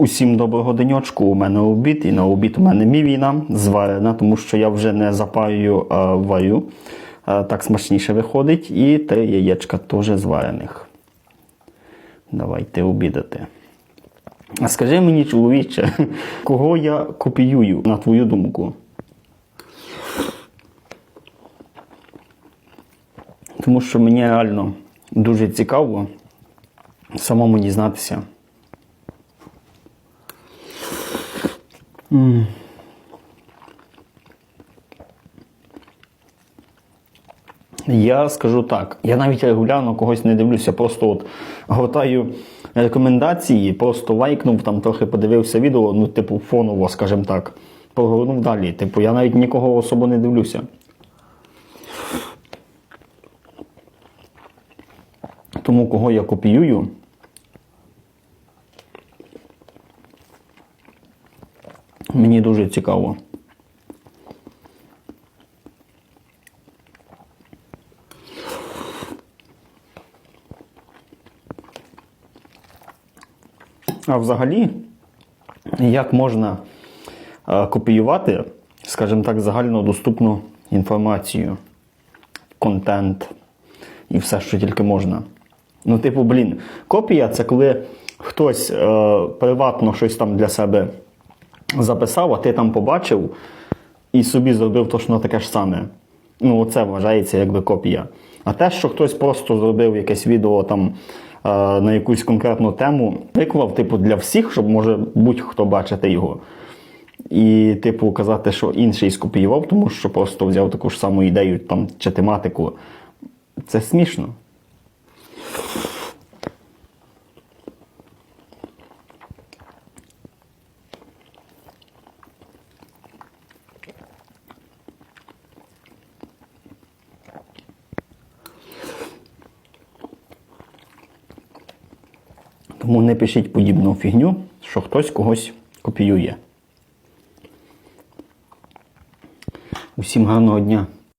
Усім доброго денечку. У мене обід, і на обід у мене мівіна зварена, тому що я вже не запаюю, а варю. А, Так смачніше виходить. І три яєчка теж зварених. Давайте обідати. А скажи мені, чоловіче, кого я копіюю, на твою думку? Тому що мені реально дуже цікаво самому дізнатися. Я скажу так, я навіть регулярно когось не дивлюся, просто от гортаю рекомендації, просто лайкнув, там трохи подивився відео, ну, типу, фоново, скажімо так, прогорнув далі. Типу, я навіть нікого особо не дивлюся. Тому кого я копіюю, мені дуже цікаво. А взагалі, як можна е, копіювати, скажімо так, загальнодоступну інформацію, контент і все, що тільки можна. Ну, типу, блін, копія це коли хтось е, приватно щось там для себе записав, а ти там побачив і собі зробив точно таке ж саме. Ну, це вважається якби копія. А те, що хтось просто зробив якесь відео там е, на якусь конкретну тему, виклав, типу, для всіх, щоб може будь-хто бачити його. І, типу, казати, що інший скопіював, тому що просто взяв таку ж саму ідею там, чи тематику. Це смішно. Тому не пишіть подібну фігню, що хтось когось копіює. Усім гарного дня!